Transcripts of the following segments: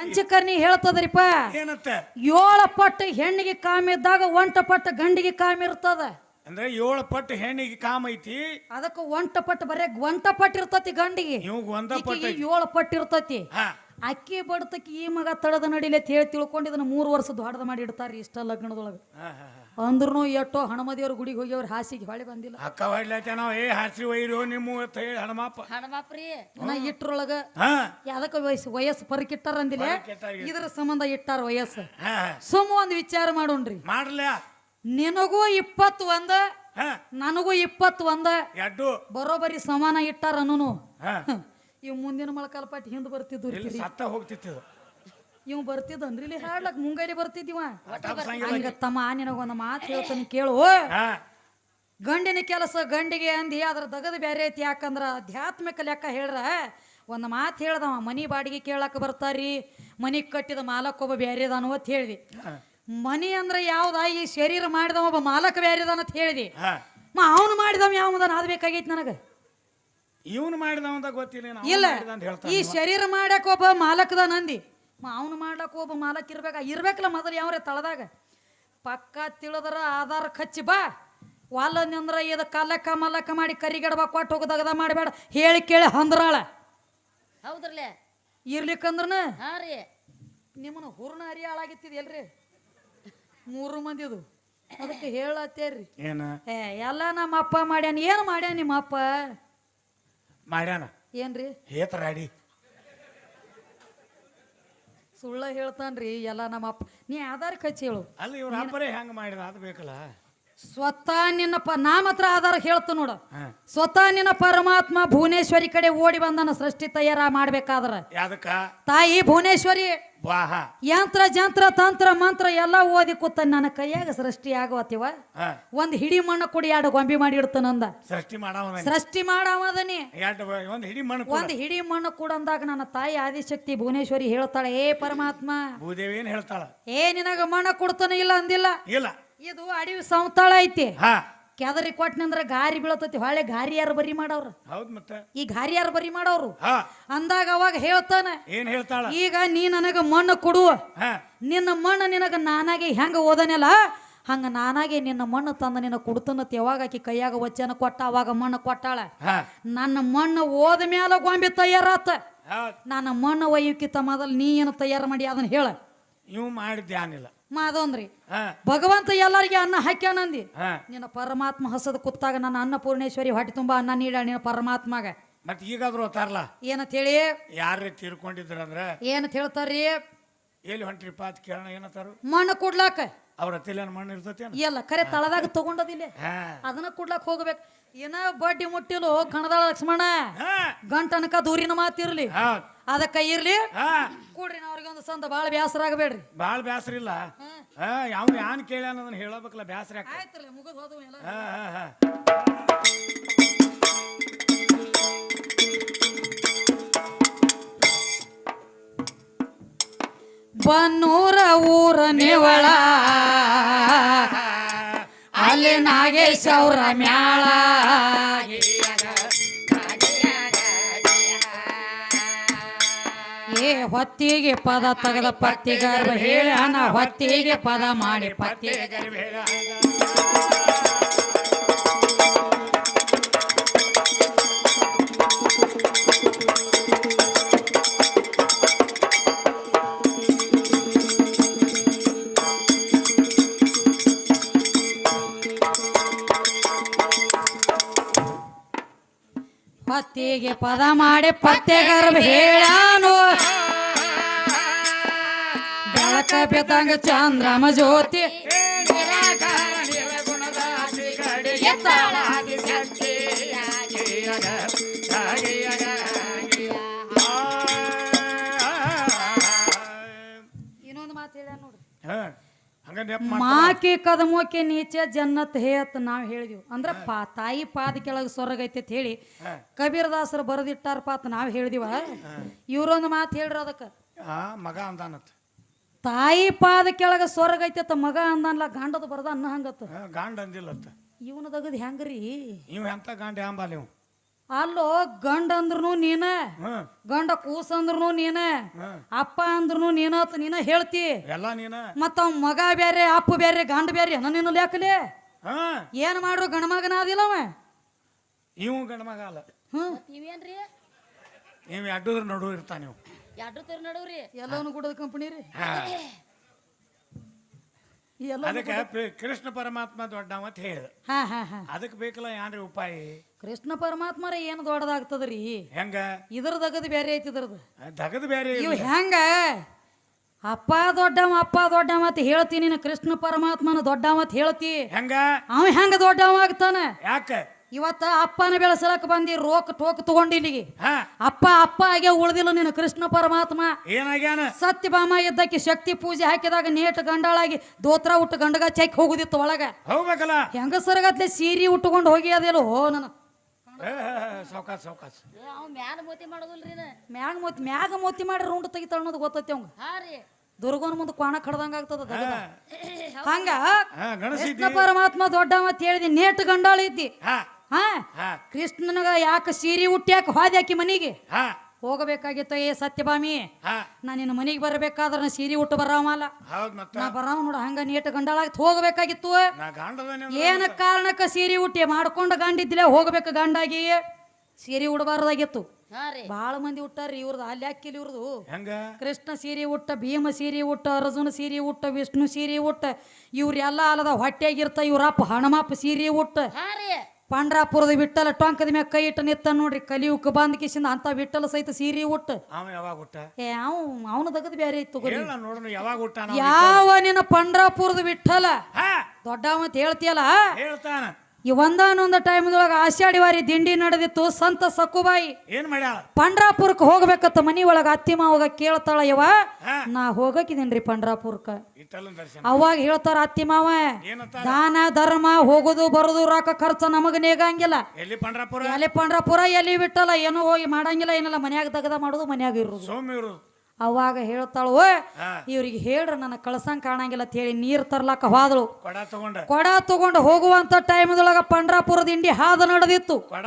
ಪಂಚಕರ್ಣಿ ಹೇಳ್ತದ್ರಿಪ್ಪ. ಏನತ್ತ? ಏಳ ಪಟ್ಟು ಹೆಣ್ಣಿಗೆ ಕಾಮ ಇದ್ದಾಗ ಒಂಟ ಪಟ್ಟು ಗಂಡಿಗೆ ಕಾಮ ಇರ್ತದ. ಅಂದ್ರೆ ಏಳು ಪಟ್ಟು ಹೆಣ್ಣಿಗೆ ಕಾಮ ಐತಿ? ಅದಕ್ಕ ಒಂಟ ಪಟ್ಟು ಬರೇ ಒಂಟ ಪಟ್ಟು ಇರ್ತತಿ ಗಂಡಿಗೆ. ಇವಾಗ ಒಂದ ಪಟ್ಟು ಏಳು ಪಟ್ಟು ಇರ್ತತಿ. ಹಾ. ಅಕ್ಕಿ ಬಡತಕ್ಕೆ ಈ ಮಗ ತಡದ ನಡಿಲೆ ಅಂತ ಹೇಳಿ ತಿಳ್ಕೊಂಡು ಇದನ್ನ ಮೂರು ವರ್ಷ ದೊಡ್ಡದ ಮಾಡಿ ಇಡ್ತಾರ ಇಷ್ಟ ಲಗ್ನದೊಳಗೆ. ಹಾ ಹಾ ಹಾ. ಅಂದ್ರೂ ಎಷ್ಟೋ ಹಣಮದಿಯವ್ರ ಗುಡಿಗೆ ಹೋಗಿ ಅವ್ರ ಹಾಸಿಗೆ ಹೊಳೆ ಬಂದಿಲ್ಲ. ಅಕ್ಕ ಹೊಡ್ಲತ್ತ ನಾವು ಏ ಹಾಸಿ ಒಯ್ಯೋ ನಿಮ್ಮ ಅಂತ ಹೇಳಿ ಹಣಮಪ್ಪ ಹಣಮಾಪ್ರಿ ನಾ ಇಟ್ರೊಳಗ ಹಾ. ಯಾದಕ್ಕ ವಯಸ್ಸು ವಯಸ್ಸು ಪರಕಿಟ್ಟಾರ ಅಂದಿಲ್ಲ? ಇದ್ರ ಸಂಬಂಧ ಇಟ್ಟಾರ ವಯಸ್ಸು. ಸುಮ್ಮ ಒಂದು ವಿಚಾರ ಮಾಡೋಣ್ರಿ. ಮಾಡ್ಲ? ನಿನಗೂ ಇಪ್ಪತ್ತು ಒಂದ ಹಾ. ನನಗೂ ಇಪ್ಪತ್ತು ಒಂದ ಎಡ್ಡು. ಬರೋಬರಿ ಸಮಾನ ಇಟ್ಟಾರ ಅನು ಹಾ. ಇವ್ ಮುಂದಿನ ಮಳಕಾಲ ಪಾಟಿ ಹಿಂದ್ ಬರ್ತಿದ್ದು ಸತ್ತ ಹೋಗ್ತಿತ್ತು ಇವ್ ಬರ್ತಿದ್ದನ್ರಿ ಇಲ್ಲಿ ಹಾಡ್ಲಕ್ ಮುಂಗೈಲಿ ಬರ್ತಿದ್ದೀವ. ಹಂಗ ತಮ್ಮ ನಿನಗೊಂದು ಮಾತು ಹೇಳ್ತಾನೆ ಕೇಳು. ಗಂಡಿನ ಕೆಲಸ ಗಂಡಿಗೆ ಅಂದಿ ಅದ್ರ ದಗದ ಬ್ಯಾರೆ ಐತಿ. ಯಾಕಂದ್ರ ಆಧ್ಯಾತ್ಮಿಕ ಲೆಕ್ಕ ಹೇಳ್ರ ಒಂದು ಮಾತು ಹೇಳ್ದವ ಮನಿ ಬಾಡಿಗೆ ಕೇಳಕ್ಕೆ ಬರ್ತಾರಿ ಮನಿ ಕಟ್ಟಿದ ಮಾಲಕ್ ಒಬ್ಬ ಬ್ಯಾರೆ ಅದಾನು ಅಂತ ಹೇಳಿದಿ. ಮನಿ ಅಂದ್ರೆ ಯಾವ್ದ? ಈ ಶರೀರ ಮಾಡಿದವ ಒಬ್ಬ ಮಾಲಕ ಬ್ಯಾರೆ ಅದಾನ ಅಂತ ಹೇಳಿದಿ. ಮಾ ಅವನು ಮಾಡಿದವ ಯಾವ್ದನ ಅದ್ ಬೇಕಾಗೈತಿ ನನಗೆ. ಇವನು ಮಾಡಿದವಂತ ಗೊತ್ತಿಲ್ಲ ಇಲ್ಲ. ಈ ಶರೀರ ಮಾಡಕ್ ಒಬ್ಬ ಮಾಲಕದ ನಂದಿ ಅವನು ಮಾಡ್ಲಕ್ಕ ಒಬ್ಬ ಮಾಲಕ್ ಇರ್ಬೇಕ. ಇರ್ಬೇಕಲ್ಲ ಮೊದಲು ಯಾವ್ರೆ ತಳದಾಗ? ಪಕ್ಕ ತಿಳಿದ್ರ ಆಧಾರ ಕಚ್ಚಿ ಬಾ. ವಾಲಂದ್ರ ಇದು ಕಲ್ಲಕ್ಕ ಮಲ್ಲಕ್ಕ ಮಾಡಿ ಕರಿಗಡಬ ಕೊಟ್ಟು ಹೋಗದಗದ ಮಾಡಬೇಡ. ಹೇಳಿ ಕೇಳಿ ಹಂದ್ರಾಳ. ಹೌದ್ರಲ್ಲೇ ಇರ್ಲಿಕ್ಕಂದ್ರನ? ಹಾ ರೀ. ನಿಮ್ಮನ್ನ ಹೂರ್ಣ ಹರಿ ಹಾಳಾಗಿತ್ತಿದೆಯಲ್ರಿ ಮೂರು ಮಂದಿದು. ಅದಕ್ಕೆ ಹೇಳತ್ತೇರಿ. ಏನ? ಏ ಎಲ್ಲ ನಮ್ಮ ಅಪ್ಪ ಮಾಡ್ಯಾನ. ಏನು ಮಾಡ್ಯಾನ ನಿಮ್ಮ ಅಪ್ಪ ಮಾಡ್ಯಾನ. ಏನ್ರಿ? ಹೇತರಾಡಿ ಸುಳ್ಳ ಹೇಳ್ತಾನ್ರಿ ಎಲ್ಲ ನಮ್ಮ ಅಪ್ಪ ನೀ ಆಧಾರ್ ಕಚ್ಚಿ ಹೇಳು. ಅಲ್ಲಿ ಇವ್ರ ಅಪ್ಪರೇ ಹೆಂಗ್ ಮಾಡಿದ ಅದು ಬೇಕಲ್ಲ? ಸ್ವತಃ ನಿನ್ನ ಪ ನಾ ಮಾತ್ರ ಆಧಾರ ಹೇಳ್ತು ನೋಡು. ಸ್ವತಃ ನಿನ್ನ ಪರಮಾತ್ಮ ಭುವನೇಶ್ವರಿ ಕಡೆ ಓಡಿ ಬಂದನ ಸೃಷ್ಟಿ ತಯಾರ ಮಾಡ್ಬೇಕಾದ್ರ. ಯಾದಕ್ಕ? ತಾಯಿ ಭುವನೇಶ್ವರಿ. ವಾಹ. ಯಂತ್ರ ಜಂತ್ರ ತಂತ್ರ ಮಂತ್ರ ಎಲ್ಲ ಓದಿ ಕೂತ ನನ್ನ ಕೈಯಾಗ ಸೃಷ್ಟಿ ಆಗವತ್ತಿವ. ಒಂದ್ ಹಿಡಿ ಮಣ್ಣು ಕುಡಿ ಎರಡು ಗೊಂಬಿ ಮಾಡಿ ಇಡ್ತಾನಂದ ಸೃಷ್ಟಿ ಮಾಡವ ಸೃಷ್ಟಿ ಮಾಡವದನಿ ಒಂದು ಹಿಡಿ ಮಣ್ಣು ಕೊಡು. ಒಂದ್ ಹಿಡಿ ಮಣ್ಣು ಅಂದಾಗ ನನ್ನ ತಾಯಿ ಆದಿಶಕ್ತಿ ಭುವನೇಶ್ವರಿ ಹೇಳ್ತಾಳೆ ಏ ಪರಮಾತ್ಮ ಭೂದೇವಿ ಏನ್ ಹೇಳ್ತಾಳ? ಏ ನಿನಗ ಮಣ್ಣು ಕೊಡ್ತಾನ ಇಲ್ಲ ಅಂದಿಲ್ಲ? ಇಲ್ಲ. ಇದು ಅಡವಿ ಸಂತಾಳ ಐತಿ. ಹಾ. ಕೆದರಿ ಕೊಟ್ಟನಂದ್ರ ಗಾರಿ ಬೀಳತೈತಿ ಹೊಳೆ ಗಾರಿ ಯಾರು ಬರಿ ಮಾಡವ್ರ ಹೌದ್ ಮತ್ತೆ. ಈ ಗಾರಿ ಯಾರು ಬರಿ ಮಾಡವ್ರು ಹಾ. ಅಂದಾಗ ಅವಾಗ ಹೇಳ್ತಾನ ಏನ್ ಹೇಳ್ತಾಳ? ಈಗ ನೀ ನನಗ ಮಣ್ಣು ಕೊಡು. ಹಾ. ನಿನ್ನ ಮಣ್ಣು ನಿನಗ ನಾನಾಗೆ ಹೆಂಗ ಓದನಲ್ಲ? ಹಂಗ ನಾನಾಗೆ ನಿನ್ನ ಮಣ್ಣು ತಂದ ನಿನ್ನ ಕುಡ್ತನ ಯಾವಾಗ ಆಕಿ ಕೈಯಾಗ ವಚನ ಕೊಟ್ಟ ಅವಾಗ ಮಣ್ಣು ಕೊಟ್ಟಾಳ. ನನ್ನ ಮಣ್ಣು ಓದ ಮ್ಯಾಲ ಗೊಂಬೆ ತಯಾರಾತ. ನನ್ನ ಮಣ್ಣು ಒಯ್ಯಕ್ಕಿಂತ ಮೊದಲು ನೀ ಏನು ತಯಾರು ಮಾಡಿ ಅದನ್ನ ಹೇಳ. ಇವ್ ಮಾಡಿದ್ದೆ ಏನಿಲ್ಲ ಮಾ ಅದೊಂದ್ರಿ ಹಾ. ಭಗವಂತ ಎಲ್ಲರಿಗೆ ಅನ್ನ ಹಾಕ್ಯಾನಂದಿ ಹಾ. ನಿನ್ನ ಪರಮಾತ್ಮ ಹಸದ ಕುತ್ತಾಗ ನನ್ನ ಅನ್ನಪೂರ್ಣೇಶ್ವರಿ ಹೊಟ್ಟೆ ತುಂಬಾ ಅನ್ನ ನೀಡ ನಿನ್ನ ಪರಮಾತ್ಮಗ. ಮತ್ ಈಗಾದ್ರೂ ಹೋತಾರಲ್ಲ ಏನಂತ ಹೇಳಿ? ಯಾರೇ ತೀರ್ಕೊಂಡಿದ್ರಂದ್ರ? ಏನಂತ ಹೇಳ್ತಾರ್ರಿ? ಎಲ್ಲಿ ಹೊಂಟ್ರಿಪ್ಪ ಅಂತ ಕೇಳೋಣ ಏನಂತಾರು? ಮಣ್ಣು ಕೊಡ್ಲಾಕ. ಅವ್ರ ಹತ್ತಿಲ್ಲ ಮಣ್ಣು ಇರ್ತೈತಿ ಎಲ್ಲ ಕರೆ ತಳದಾಗ ತಗೊಂಡದಿಲ್ಲ ಹಾ. ಅದನ್ನ ಕೊಡ್ಲಾಕ ಹೋಗ್ಬೇಕು. ಏನ ಬಡ್ಡಿ ಮುಟ್ಟಿಲು ಕಣದಾಳ ಲಕ್ಷ್ಮಣ? ಹಾ. ಗಂಟನಕ ದೂರಿನ ಮಾತಿರ್ಲಿ. ಹೌದ್. ಅದಕ್ಕ ಇರ್ಲಿ. ಹಾ. ಕೂಡ್ರಿ ನಾ ಅವ್ರಿಗೆ ಒಂದು ಸಂದ ಬಾಳ ಬ್ಯಾಸರ ಆಗಬೇಡ್ರಿ. ಬಾಳ ಬ್ಯಾಸರ ಇಲ್ಲ. ಹಾ. ಯಾವ ಯಾನ್ ಕೇಳ್ಯಾನ ಅದನ್ನ ಹೇಳಬೇಕಲ್ಲ ಬ್ಯಾಸರ ಯಾಕೆ? ಆಯ್ತಲ್ಲ ಮುಗಿದ್ ಹೋದವು ಎಲ್ಲ. ಹಾ ಹಾ ಹಾ. ಬನ್ನೂರ ಊರ ನಿವಳ ಅಲ್ಲಿ ನಾಗೇಶ್ ಅವರ ಮ್ಯಾಳ. ಹೊತ್ತಿಗೆ ಪದ ತೆಗೆದ ಪತ್ತಿಗರ್ ಹೇಳ್ಯಾನ ಹೊತ್ತಿಗೆ ಪದ ಮಾಡಿ ಪತ್ತಿ ಪತ್ತಿಗೆ ಪದ ಮಾಡಿ ಪತ್ತೆಗರ್ ಹೇಳ್ಯಾನು ಬೆಳಕ ಬೆದಂಗ ಚಂದ್ರಮ ಜ್ಯೋತಿ. ಇನ್ನೊಂದು ಮಾತು ಹೇಳ್ಯಾನ ನೋಡ್ರಿ ಹಂಗ ನೆಪ್ ಮಾಡ್- ಮಾಕಿ ಕದಮೋಕೆ ನೀಚೆ ಜನ್ನತ್ ಹೇ ಅಂತ ನಾವು ಹೇಳಿದ್ವಿ. ಅಂದ್ರ ಪಾ ತಾಯಿ ಪಾದ ಕೆಳಗೆ ಸ್ವರ್ಗ ಐತೆ ಅಂತ ಹೇಳಿ ಕಬೀರ್ ಕಬೀರದಾಸರು ಬರೆದಿಟ್ಟಾರಪ್ಪ ಅಂತ ನಾವು ಹೇಳಿದಿವ. ಇವ್ರೊಂದ್ ಮಾತು ಹೇಳ್ರಿ ಅದಕ್ಕೆ. ಆ ಮಗ ಅಂದಾನತ್. ತಾಯಿ ಪಾದ ಕೆಳಗೆ ಸ್ವರ್ಗ ಐತೆ ಅತ್ತ ಮಗ ಅಂದನ್ಲ ಗಾಂಡದ ಬರದ ಅನ್ನ ಹಂಗತ್ತ. ಗಾಂಡ ಗಾಂಡ್ ಅಂದಿಲ್ಲತ್ತ. ಇವನ ತಗದ್ ಹೆಂಗ್ರಿ ಇವ್ ಎಂತ ಗಾಂಡ್ ಯಾಂಬಾಲಿ ನೀವು ಅಲ್ಲೋ ಗಂಡ ಅಂದ್ರೂ ನೀನ ಗಂಡ ಕೂಸ ಅಂದ್ರೂ ನೀನ ಅಪ್ಪ ಅಂದ್ರೂ ನೀನ ನೀನ ಹೇಳ್ತಿ. ಎಲ್ಲ ನೀನ? ಮತ್ತ ಅವ್ ಮಗ ಬೇರೆ ಅಪ್ಪ ಬೇರೆ ಗಂಡ ಬೇರೆ ನನ್ನ ನೀನು ಲೇಖಲೆ ಹಾ. ಏನ್ ಮಾಡ್ರು ಗಣಮಗನ ಆದಿಲ್ಲ ಅವ? ಇವು ಗಂಡ ಮಗ ಅಲ್ಲ. ಹ್ಮ್. ನೀವೇನ್ರಿ ನೀವು ಅಡ್ಡದ್ರ ನಡು ಇರ್ತಾನೆ ನೀವು ಎರಡು ತರ ನಡವ್ರಿ? ಎಲ್ಲವನು ಗುಡದ ಕಂಪನಿ ರೀ. ಎಲ್ಲ ಅದಕ್ಕೆ ಕೃಷ್ಣ ಪರಮಾತ್ಮ ದೊಡ್ಡವ ಅಂತ ಹೇಳ ಹಾ ಹಾ ಹಾ. ಅದಕ್ಕೆ ಬೇಕಲ್ಲ ಏನ್ರಿ ಉಪಾಯ? ಕೃಷ್ಣ ಪರಮಾತ್ಮರ ಏನು ದೊಡ್ಡದಾಗ್ತದ್ರಿ? ಹೆಂಗ? ಇದ್ರದಗದು ಬೇರೆ ಐತಿ ಇದ್ರದ್ದು ದಗದ್ ಬೇರೆ ಇವ್ ಹೆಂಗ? ಅಪ್ಪ ದೊಡ್ಡವ ಅಪ್ಪ ದೊಡ್ಡವ ಅಂತ ಹೇಳ್ತಿ ನೀನು ಕೃಷ್ಣ ಪರಮಾತ್ಮನ ದೊಡ್ಡವ ಅಂತ ಹೇಳ್ತಿ. ಹೆಂಗ? ಅವ ಹೆಂಗ ದೊಡ್ಡವ ಆಗ್ತಾನ? ಯಾಕ? ಇವತ್ತ ಅಪ್ಪನ ಬೆಳೆಸಲಕ್ ಬಂದಿ ರೋಕ್ ಟೋಕ್ ತಗೊಂಡಿ ಇಲ್ಲಿಗೆ ಹಾ. ಅಪ್ಪ ಅಪ್ಪ ಆಗೇ ಉಳ್ದಿಲ್ಲ ನೀನು ಕೃಷ್ಣ ಪರಮಾತ್ಮ. ಏನಾಗ್ಯಾನ? ಸತ್ಯಭಾಮ ಇದ್ದಕ್ಕೆ ಶಕ್ತಿ ಪೂಜೆ ಹಾಕಿದಾಗ ನೇಟ್ ಗಂಡಾಳಾಗಿ ದೋತ್ರ ಉಟ್ಟು ಗಂಡಗ ಚೆಕ್ ಹೋಗುದಿತ್ತು ಒಳಗ. ಹೋಗ್ಬೇಕಲ್ಲ? ಹೆಂಗಸರಗತ್ಲೆ ಸೀರೆ ಉಟ್ಟುಕೊಂಡು ಹೋಗಿ ಅದೇಲೋ ನನ್ನ. ಸೌಕಾಸ್ ಸೌಕಾಸ್ ಏ, ಅವ್ ಮ್ಯಾಲ ಮೋತಿ ಮಾಡೋದಿಲ್ರಿ ನಾ. ಮ್ಯಾಗ ಮೋತಿ ಮ್ಯಾಗ ಮೋತಿ ಮಾಡಿ ರೌಂಡ್ ತೆಗಿತಾಳ ಅನ್ನೋದು ಗೊತ್ತೈತಿ ಅವಂಗ. ಹಾ ರೀ. ದುರ್ಗನ ಮುಂದೆ ಕ್ವಾಣ ಕಡ್ದಂಗ ಆಗ್ತದ. ಹಂಗ ಹಾ ಕೃಷ್ಣ ಪರಮಾತ್ಮ ದೊಡ್ಡವ ಅಂತ ಹೇಳಿದಿ ನೇಟ್ ಗಂಡಾಳ ಇದ್ದಿ. ಹಾ ಕೃಷ್ಣನಗ ಯಾಕೆ ಸೀರೆ ಉಟ್ಟ್ಯಾಕ ಹೋದ್ಯಾಕಿ ಮನೆಗೆ? ಹಾ. ಹೋಗಬೇಕಾಗಿತ್ತು ಏ ಸತ್ಯಭಾಮಿ. ಹಾ. ನಾ ನಿನ್ನ ಮನೆಗೆ ಬರಬೇಕಾದ್ರೆ ಸೀರಿ ಉಟ್ಟು ಮತ್ತ. ನಾ ಬರಾವ ನೋಡ ಹಂಗ ನೀಟ್ ಗಂಡಳಾಗಿ ಹೋಗಬೇಕಾಗಿತ್ತು. ಏನ ಕಾರಣಕ್ಕ ಸೀರೆ ಉಟ್ಟಿ ಮಾಡ್ಕೊಂಡ ಗಂಡಿದ್ದಿಲ್ಲ ಹೋಗ್ಬೇಕು ಗಂಡಾಗಿ? ಸೀರೆ ಉಡಬಾರ್ದಾಗಿತ್ತು. ಬಹಳ ರೀ. ಬಾಳ ಮಂದಿ ಉಟ್ಟಾರ್ರಿ ಇವ್ರದ್ದು ಅಲ್ಲಿ ಹಾಕಿಲ್ಲ ಇವ್ರದು. ಕೃಷ್ಣ ಸೀರೆ ಉಟ್ಟ ಭೀಮ ಸೀರೆ ಉಟ್ಟ ಅರ್ಜುನ ಸೀರೆ ಉಟ್ಟ ವಿಷ್ಣು ಸೀರೆ ಉಟ್ಟ ಇವ್ರೆಲ್ಲ ಅಲ್ಲದ ಹೊಟ್ಟೆಗಿರ್ತ ಇವ್ರಪ್ಪ ಹಣಮಪ್ಪ ಸೀರೆ ಉಟ್ಟ. ಹಾ ರೀ. ಪಂಡ್ರಾಪುರದ ವಿಠಲ ಟೊಂಕದ ಮ್ಯಾಗ ಕೈ ಇಟ್ಟ ನಿತ್ತ ನೋಡ್ರಿ ಕಲಿಯುಕ್ ಬಂದ್ ಕಿಸಿಂದ ಅಂತ ವಿಠಲ ಸಹಿತ ಸೀರಿ ಉಟ್ಟ. ಅವ ಯಾವಾಗ ಹುಟ್ಟ ಏ ಅವ್ ಅವನ ದಗದ್ ಬೇರೆ ಇತ್ತು ಗೊರಿ. ಹೇಳ ನೋಡೋಣ ಯಾವಾಗ ಯಾವ ನಿನ್ನ ಪಂಡ್ರಾಪುರದ ವಿಠಲ ದೊಡ್ಡವ ಅಂತ ಹೇಳ್ತಿಯಲ್ಲ? ಹೇಳ್ತಾನ. ಈ ಒಂದಾನೊಂದು ಟೈಮ್ದೊಳಗೆ ಆಷಾಢಿ ವಾರಿ ದಿಂಡಿ ನಡೆದಿತ್ತು. ಸಂತ ಸಕ್ಕುಬಾಯಿ ಏನ್ ಮಾಡ್ಯಾಳ? ಪಂಡ್ರಾಪುರಕ್ಕೆ ಹೋಗ್ಬೇಕತ್ತ ಮನಿ ಒಳಗ ಅತ್ತಿ ಮಾವಾಗ ಕೇಳ್ತಾಳ ಯವ ನಾ ಹೋಗಕಿದೇನ್ರಿ ಪಂಡ್ರಾಪುರಕ್ಕ. ಅವಾಗ ಹೇಳ್ತಾರ ಅತ್ತಿ ಮಾವ ದಾನ ಧರ್ಮ ಹೋಗುದು ಬರುದು ರೊಕ್ಕ ಖರ್ಚು ನಮಗ ನೇಗಂಗಿಲ್ಲ. ಎಲ್ಲಿ ಪಂಡ್ರಾಪುರ? ಎಲ್ಲಿ ಪಂಡ್ರಾಪುರ ಎಲ್ಲಿ ಬಿಟ್ಟಲ್ಲ ಏನೋ ಹೋಗಿ ಮಾಡಂಗಿಲ್ಲ ಏನಿಲ್ಲ ಮನ್ಯಾಗ ತಗದ ಮಾಡುದು ಮನ್ಯಾಗ ಇರುದು. ಅವಾಗ ಹೇಳ್ತಾಳು ಇವ್ರಿಗೆ ಹೇಳ್ರ ನನ್ನ ಕಳ್ಸಂಗ್ ಕಾಣಂಗಿಲ್ಲ ಅಂತ ಹೇಳಿ ನೀರ್ ತರ್ಲಾಕ ಹೋದಳು. ಕೊಡ ತಗೊಂಡ. ಕೊಡ ತಗೊಂಡು ಹೋಗುವಂತ ಟೈಮ್ದೊಳಗ ಪಂಡ್ರಾಪುರ ದಿಂಡಿ ಹಾದ ನಡೆದಿತ್ತು. ಕೊಡ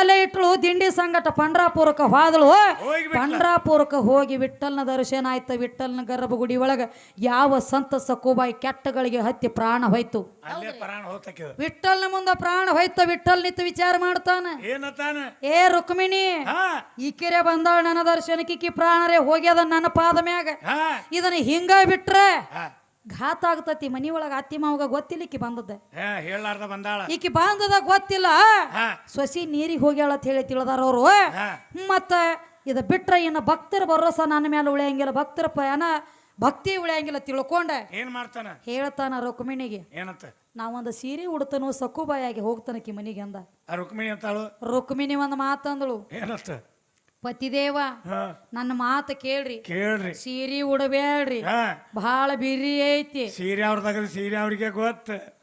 ಅಲ್ಲೇ ಇಟ್ಲು. ದಿಂಡಿ ಸಂಗಟ ಪಂಡ್ರಾಪುರಕ್ಕೆ ಹೋದಳು. ಪಂಡ್ರಾಪುರಕ ಪಂಡ್ರಾಪುರಕ್ಕೆ ಹೋಗಿ ವಿಠಲ್ನ ದರ್ಶನ ಆಯ್ತು ವಿಠಲ್ನ ಗರ್ಭಗುಡಿ ಒಳಗ ಯಾವ ಸಂತ ಸಕುಬಾಯಿ ಕೆಟ್ಟಗಳಿಗೆ ಹತ್ತಿ ಪ್ರಾಣ ಹೋಯ್ತು. ಅಲ್ಲೇ ಪ್ರಾಣ ಹೋಗ್ತಕ್ಕಿದ ವಿಠಲ್ನ ಮುಂದ ಪ್ರಾಣ ಹೋಯ್ತ ವಿಠಲ್ ನಿಂತು ವಿಚಾರ ಮಾಡ್ತಾನ. ಏ ರುಕ್ಮಿಣಿ ಈ ಕೆರೆ ಬಂದಾಳ ನನ್ನ ದರ್ಶನಕ್ಕೆ ಪ್ರಾಣ ಪ್ರಾಣರೇ ಹೋಗ್ಯದ ನನ್ನ ಪಾದ ಮ್ಯಾಗ. ಇದನ್ನ ಹಿಂಗ ಬಿಟ್ರೆ ಘಾತ ಆಗ್ತತಿ. ಮನಿ ಒಳಗ ಅತ್ತಿ ಮಾವಗ ಗೊತ್ತಿಲ್ಲ ಈಕಿ ಬಂದದ ಹೇಳಾರ್ದ ಬಂದಾಳ. ಈಕಿ ಬಂದದ ಗೊತ್ತಿಲ್ಲ. ಸೊಸಿ ನೀರಿಗೆ ಹೋಗ್ಯಾಳ ಅಂತ ಹೇಳಿ ತಿಳಿದಾರ ಅವರು. ಮತ್ತ ಇದ ಬಿಟ್ರೆ ಇನ್ನ ಭಕ್ತರ ಭರೋಸ ನನ್ನ ಮೇಲೆ ಉಳಿಯಂಗಿಲ್ಲ. ಭಕ್ತರ ಪಯಣ ಭಕ್ತಿ ಉಳಿಯಂಗಿಲ್ಲ ತಿಳ್ಕೊಂಡ. ಏನ್ ಮಾಡ್ತಾನ? ಹೇಳ್ತಾನ ರುಕ್ಮಿಣಿಗೆ ಏನಂತ? ನಾವೊಂದು ಸೀರೆ ಉಡ್ತನು ಸಕ್ಕುಬಾಯಾಗಿ ಹೋಗ್ತಾನಕಿ ಮನಿಗೆ ಅಂದ. ರುಕ್ಮಿಣಿ ಅಂತಾಳು? ರುಕ್ಮಿಣಿ ಒಂದು ಮಾತಂದಳು. ಏನಂತ? ಪತಿದೇವ ನನ್ನ ಮಾತು ಕೇಳ್ರಿ. ಕೇಳ್ರಿ. ಸೀರೆ ಉಡಬೇಡ್ರಿ. ಹಾ. ಬಹಳ ಬಿರಿ ಐತಿ. ಸೀರೆ ಅವ್ರ ತಗದು ಸೀರೆ ಅವ್ರಿಗೆ ಗೊತ್ತು.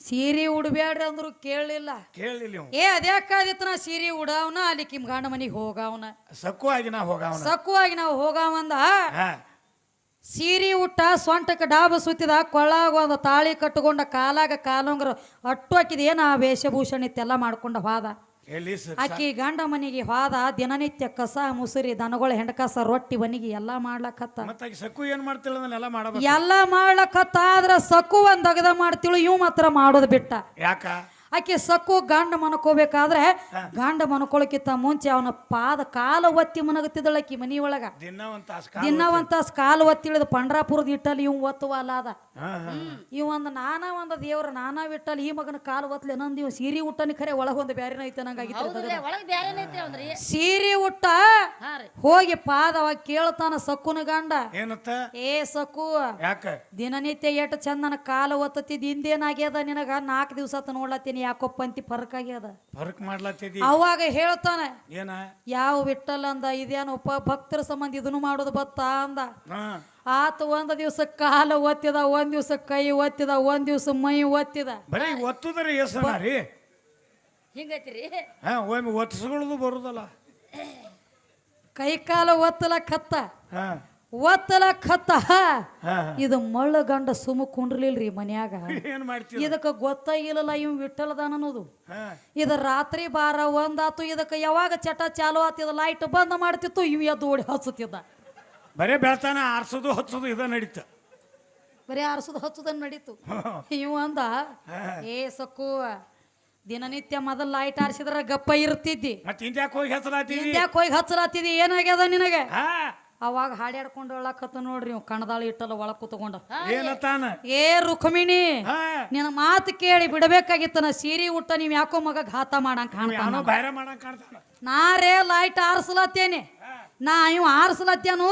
ಸೀರೆ ಉಡಬೇಡ್ರಿ ಅಂದ್ರು ಕೇಳಲಿಲ್ಲ. ಕೇಳಲಿಲ್ಲ ಏ ಅದ್ಯಾಕಾದಿತ್ತು ನಾ ಸೀರೆ ಉಡಾವ್ನ ಅಲ್ಲಿ ಕಿಮ್ ಮನೆಗೆ ಹೋಗಾವನ. ಸಕ್ಕುವಾಗಿ ನಾವು ನಾ ಹೋಗವನ. ಸಕ್ಕುವಾಗಿ ನಾವು ಹೋಗಾವಂದ. ಹಾ. ಸೀರೆ ಉಟ್ಟ ಸೊಂಟಕ್ಕೆ ಡಾಬ ಸುತ್ತಿದ ಕೊಳ್ಳಾಗ ಒಂದು ತಾಳಿ ಕಟ್ಟಿಕೊಂಡ ಕಾಲಾಗ ಕಾಲುಂಗ್ರ ಅಟ್ಟು ಹಾಕಿದ ಏನ ಆ ವೇಷಭೂಷಣ ಇತ್ತೆಲ್ಲ ಮಾಡ್ಕೊಂಡ ಹೋದ. ಆಕಿ ಗಂಡ ಮನಿಗೆ ಹೋದ ದಿನನಿತ್ಯ ಕಸ ಮುಸುರಿ ದನಗಳ ಹೆಂಡಕಸ ರೊಟ್ಟಿ ಬನಿಗೆ ಎಲ್ಲಾ ಮಾಡ್ಲಕತ್ತ. ಸಕ್ಕು ಏನ್ ಮಾಡ್ತಿಲ್ಲ ಎಲ್ಲ ಮಾಡ್ಲಕತ್ತ ಆದ್ರ ಸಕ್ಕು ಒಂದ್ ಅಗದ ಮಾಡ್ತಿಳು ಇವ್ ಮಾತ್ರ ಮಾಡೋದು ಬಿಟ್ಟ. ಯಾಕ? ಆಕೆ ಸಕ್ಕು ಗಂಡ ಮನಕೋಬೇಕಾದ್ರೆ ಗಂಡ ಮನಕೊಳಕ್ಕಿಂತ ಮುಂಚೆ ಅವನ ಪಾದ ಕಾಲ ಒತ್ತಿ ಮನಗತ್ತಿದ್ದಳು ಮನಿಯೊಳಗ. ಮನಿ ಒಳಗ ದಿನ ಒಂದ್ ತಾಸ್ ಕಾಲ ಒತ್ತಿಳಿದ ಪಂಡ್ರಾಪುರದ ಇಟ್ಟಲ್ಲಿ ಇವ್ ಅದ ಹಾ ಇವ್ ಒಂದು ನಾನಾ ಒಂದು ದೇವ್ರ ನಾನಾ ಬಿಟ್ಟಲ್ಲಿ ಈ ಮಗನ ಕಾಲು ಒತ್ತಲಿ ನಂದು ಇವ್ ಸೀರೆ ಉಟ್ಟನಿ ಖರೆ ಒಳಗ ಒಂದು ಬ್ಯಾರಿನ ಐತೆ ಐತ್ರಿ ಸೀರೆ ಉಟ್ಟ ಹೋಗಿ ಪಾದವ ಕೇಳ್ತಾನ ಸಕ್ಕುನ ಗಂಡ. ಏ ಸಕ್ಕು ಯಾಕ? ದಿನನಿತ್ಯ ಎಟ್ ಚಂದನ ಕಾಲು ಒತ್ತತಿದ್ ಹಿಂದೇನಾಗ್ಯದ ನಿನಗ? ನಾಲ್ಕು ದಿವಸ ನೋಡ್ಲತ್ತೀನಿ ಯಾಕೊಪ್ಪ ಅಂತಿ ಫರ್ಕ್ ಆಗ್ಯದ ಫರ್ಕ್ ಮಾಡ್ಲತ್ತಿದಿ? ಅವಾಗ ಹೇಳ್ತಾನ ಏನ? ಯಾವ ಬಿಟ್ಟಲ್ಲ ಅಂದ ಇದೇನು ಉಪ ಭಕ್ತರ ಸಂಬಂಧ ಇದನ್ನು ಮಾಡೋದು ಬತ್ತಾ ಅಂದ. ಆತ ಒಂದು ದಿವ್ಸ ಕಾಲು ಒತ್ತಿದ ಒಂದ್ ದಿವಸ ಕೈ ಒತ್ತಿದ ಒಂದ್ ದಿವ್ಸ ಮೈ ಒತ್ತಿದ. ಬರೀ ಒತ್ತುದ್ರೆ ಎಷ್ಟನ ರೀ. ಹಿಂಗೈತ್ರಿ? ಹಾ ಒಮ್ಮೆ ಒತ್ತಿಸ್ಕೊಳ್ಳೋದು ಬರುದಲ್ಲ. ಕೈ ಕಾಲು ಹಾ. ಒತ್ತಲ ಕತ್ತ. ಹಾ, ಹಾ. ಇದು ಮಳ್ಳ ಗಂಡ ಸುಮ್ಮ ಕುಂಡ್ರಲಿಲ್ರಿ ಮನ್ಯಾಗ. ಏನ್ ಮಾಡ್ತೀವಿ ಇದಕ್ಕೆ ಗೊತ್ತಾಗಿಲ್ಲಲ್ಲ ಇವ್ ವಿಠಲದಾನ ಅನ್ನೋದು. ಇದು ರಾತ್ರಿ ಬಾರ ಒಂದಾತು ಇದಕ್ಕೆ ಯಾವಾಗ ಚಟ ಚಾಲು ಆತಿದ ಲೈಟ್ ಬಂದ್ ಮಾಡ್ತಿತ್ತು ಇವ್ ಎದ್ದು ಓಡಿ ಹಚ್ಚುತ್ತಿದ್ದ ಬರೇ ಬೆಳ್ತಾನ ಆರ್ಸೋದು ಹಚ್ಚೋದು ಇದ ನಡೀತ. ಬರೀ ಆರ್ಸೋದು ಹಚ್ಚುದನ್ ನಡೀತು. ಇವ ಅಂದ ಏ ಸಕ್ಕು ದಿನನಿತ್ಯ ಮೊದಲು ಲೈಟ್ ಆರಿಸಿದ್ರ ಗಪ್ಪ ಇರ್ತಿದ್ದಿ. ಮತ್ತೆ ಇಂದ್ಯಾಕ್ ಹೋಗಿ ಹಚ್ಚಲಾತಿ ಇಂದ್ಯಾಕ್ ಹೋಗಿ ಹಚ್ಚಲಾತಿದಿ ಏನಾಗ್ಯದ ನಿನಗೆ? ಅವಾಗ ಹಾಡ್ಯಾಡ್ಕೊಂಡು ಹೇಳಕತ್ತ ನೋಡ್ರಿ ಇವ್ ಕಣದಾಳ ಇಟ್ಟಲ್ಲ ಒಳಗ್ ಕೂತ್ಕೊಂಡ. ಏ ರುಕ್ಮಿಣಿ ಹಾ. ನಿನ್ನ ಮಾತು ಕೇಳಿ ಬಿಡಬೇಕಾಗಿತ್ತ ನಾ ಸೀರೆ ಉಟ್ಟ ನೀವ್ ಯಾಕೋ ಮಗ ಘಾತ ಮಾಡಂಗ್ ಕಾಣ್ತಾನ. ಬಾಯ್ರ ಮಾಡಂಗ್ ಕಾಣ್ತಾನ. ನಾರೇ ಲೈಟ್ ಆರಿಸ್ಲತ್ತೇನೆ. ನಾ ಇವ್ ಆರಿಸ್ಲತ್ತೇನು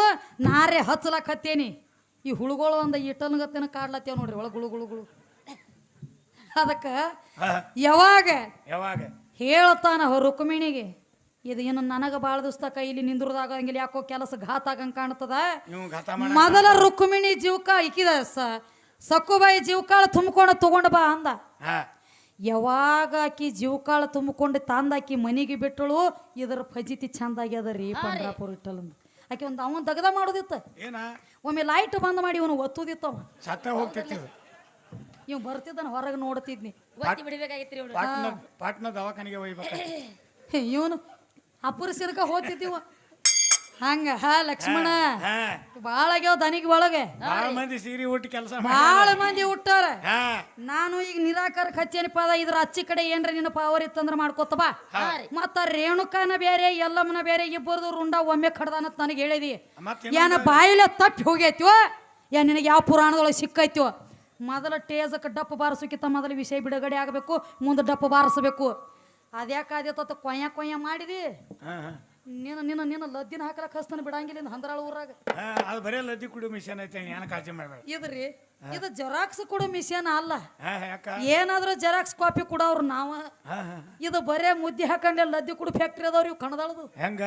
ನಾರೇ ಹಚ್ಚಲಕತ್ತೇನಿ ಈ ಹುಳುಗಳು ಒಂದ ಇಟ್ಟನ್ಗತ್ತೇನ ಕಾಡ್ಲತ್ತೇವ್ ನೋಡ್ರಿ ಒಳಗ್ ಗುಳು ಗುಳು ಗುಳು ಅದಕ್ಕ ಯಾವಾಗ ಯಾವಾಗ? ಹೇಳ್ತಾನ ರುಕ್ಮಿಣಿಗೆ ಇದು ಏನು ನನಗ ಭಾಳ ದಿವಸ ಕೈಲಿ ನಿಂದ್ರದಾಗ ಹಂಗಿಲ್ಲ ಯಾಕೋ ಕೆಲಸ ಘಾತ ಆಗಂಗ್ ಕಾಣ್ತದ. ಘಾತ ಮಾಡ ಮೊದಲ ರುಕ್ಮಿಣಿ ಜೀವಕ ಇಕ್ಕಿದ ಸ ಸಕ್ಕುಬಾಯಿ ಜೀವಕಾಳ ತುಂಬಕೊಂಡ ತಗೊಂಡು ಬಾ ಅಂದ. ಹಾ. ಯಾವಾಗ ಆಕಿ ಜೀವಕಾಳ ತುಂಬಿಕೊಂಡು ತಂದಾಕಿ ಮನಿಗೆ ಬಿಟ್ಟಳು ಇದರ ಫಜಿತಿ ಚಂದ ಆಗ್ಯದ ರೀ. ಪಂಡ್ರಾಪುರ ಇಟ್ಟಲಂದು ಆಕೆ ಒಂದು ಅವನ್ ದಗದ ಮಾಡೋದಿತ್ತ. ಏನ? ಒಮ್ಮೆ ಲೈಟ್ ಬಂದ್ ಮಾಡಿ ಇವನು ಒತ್ತುದಿತ್ತವ ಸತ್ತ ಹೋಗ್ತಿತ್ತು. ಇವ್ ಬರ್ತಿದ್ದಾನ ಹೊರಗೆ ನೋಡ್ತಿದ್ನಿ. ಒತ್ತಿ ಬಿಡ್ಬೇಕಾಗಿತ್ರಿ ಇವ್ರು ಪಾಟ್ನ ಪಾಟ್ನ ದವಾಖಾನಿಗೆ ಒಯ್ಬೇಕು ಇವನು ಅಪುರುಷರ್ಕ ಹೋಗ್ತಿದ್ದೀವ? ಹಂಗ ಹಾ ಲಕ್ಷ್ಮಣ? ಹಾ ಭಾಳ ಆಗ್ಯಾವ ದನಿಗೆ ಒಳಗೆ. ಬಾಳ ಮಂದಿ ಸೀರೆ ಊಟ ಕೆಲಸ ಬಾಳ ಮಂದಿ ಹುಟ್ಟಾರ ಹಾ. ನಾನು ಈಗ ನಿರಾಕಾರ ಹಚ್ಚೇನಪ್ಪ ಅದ ಇದ್ರ ಅಚ್ಚಿ ಕಡೆ ಏನ್ರ ನಿನ್ನ ಪವರ್ ಇತ್ತಂದ್ರ ಮಾಡ್ಕೋತ ಬಾ. ಮತ್ತ ರೇಣುಕಾನ ಬೇರೆ ಎಲ್ಲಮ್ಮನ ಬೇರೆ ಇಬ್ಬರದು ರುಂಡ ಒಮ್ಮೆ ಕಡ್ದಾನತ್ ನನಗೆ ಹೇಳಿದಿ. ಏನ ಬಾಯಿಲೆ ತಪ್ಪಿ ಹೋಗೈತಿವ ಏನ್ ನಿನಗೆ ಯಾವ ಪುರಾಣದೊಳಗೆ ಸಿಕ್ಕೈತಿವ? ಮೊದಲ ಟೇಜಕ್ಕೆ ಡಪ್ಪ ಬಾರಿಸೋಕ್ಕಿಂತ ಮೊದಲ ವಿಷಯ ಬಿಡುಗಡೆ ಆಗಬೇಕು ಮುಂದೆ ಡಪ್ಪ ಬಾರಿಸಬೇಕು. ಅದ್ಯಾಕಾದ್ಯತ ಕೊಯ್ಯ ಕೊಯ್ಯ ಮಾಡಿದಿ. ನೀನು ನಿನ್ನ ನಿನ್ನ ಲದ್ದಿನ ಹಾಕಲ ಹಸ್ತಾನ ಬಿಡಂಗಿಲ್ಲ ಇನ್ನು ಹಂದ್ರಾಳ ಊರಾಗ. ಅದು ಬರೇ ಲದ್ದಿ ಕುಡಿಯೋ ಮಿಷನ್ ಐತೆ ಏನು ಕಾಳಜಿ ಮಾಡಬೇಡ. ಇದ್ರಿ ಇದು ಜೆರಾಕ್ಸ್ ಕೊಡೋ ಮಿಷನ್ ಅಲ್ಲ. ಏನಾದರೂ ಜೆರಾಕ್ಸ್ ಕಾಪಿ ಕೊಡೋರು ನಾವ. ಇದು ಬರೇ ಮುದ್ದೆ ಹಾಕೊಂಡೆ ಲದ್ದಿ ಕುಡಿ ಫ್ಯಾಕ್ಟ್ರಿ ಅದಾವ್ರಿ ಇವು ಕಣದಾಳದು. ಹೆಂಗ?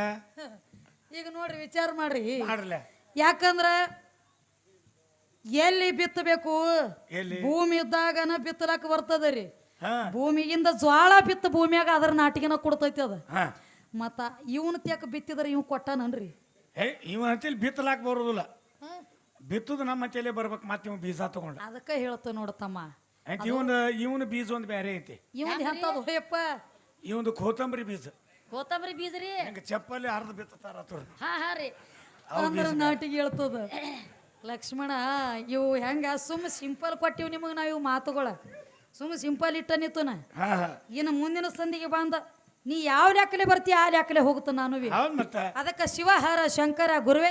ಈಗ ನೋಡ್ರಿ ವಿಚಾರ ಮಾಡ್ರಿ. ಯಾಕಂದ್ರೆ ಎಲ್ಲಿ ಬಿತ್ತಬೇಕು? ಭೂಮಿ ಇದ್ದಾಗನ ಬಿತ್ತಲಕ್ ಬರ್ತದ ರೀ ಭೂಮಿಗಿಂದ ಜ್ವಾಳ ಬಿತ್ತ ಭೂಮಿಯಾಗ ಅದರ ನಾಟಿಗೆನ ಕೊಡ್ತೈತಿ ಅದ. ಹಾ. ಮತ್ತ ಇವನ್ ತ್ಯಾಕ ಬಿತ್ತಿದ್ರ ಇವ್ ಕೊಟ್ಟಾನನ್ರಿ. ಏ ಇವ ಹಂತಲ್ಲಿ ಬಿತ್ತಲಾಕ್ ಬರೋದಿಲ್ಲ. ಬಿತ್ತುದು ನಮ್ಮ ಹಂತಲ್ಲೇ ಬರ್ಬೇಕು ಮತ್ತೆ ಇವ್ ಬೀಜ ತಗೊಂಡ. ಅದಕ್ಕ ಹೇಳ್ತ ನೋಡತಮ್ಮ ಇವನ್ ಇವನ್ ಬೀಜ ಒಂದ್ ಬೇರೆ ಐತಿ. ಇವನ್ ಎಂತದು? ಹೋಯಪ್ಪ ಇವಂದು ಕೋತಂಬರಿ ಬೀಜ. ಕೋತಂಬರಿ ಬೀಜ ರೀ ಹೆಂಗ ಚಪ್ಪಲಿ ಅರ್ಧ ಬಿತ್ತಾರ. ಹಾ ಹಾ ರೀ. ಅಂದ್ರ ನಾಟಿಗೆ ಹೇಳ್ತದ. ಲಕ್ಷ್ಮಣ ಇವು ಹೆಂಗ ಸುಮ್ಮ ಸಿಂಪಲ್ ಕೊಟ್ಟಿವ್ ನಿಮಗ್ ನಾವ್ ಇವು ಮಾತುಗಳ. ಸುಮ್ಮ ಸಿಂಪಲ್ ಇಟ್ಟ ನಾ. ಹಾ ಹಾ. ಇನ್ನು ಮುಂದಿನ ಸಂದಿಗೆ ಬಂದ ನೀ ಯಾವ ಲೆಕ್ಕಲೆ ಬರ್ತೀಯ ಆ ಲೆಕ್ಕಲೆ ಹೋಗುತ್ತ ನಾನು. ಹೌದ್ ಮತ್ತ. ಅದಕ್ಕೆ ಶಿವಹಾರ ಶಂಕರ ಗುರುವೇ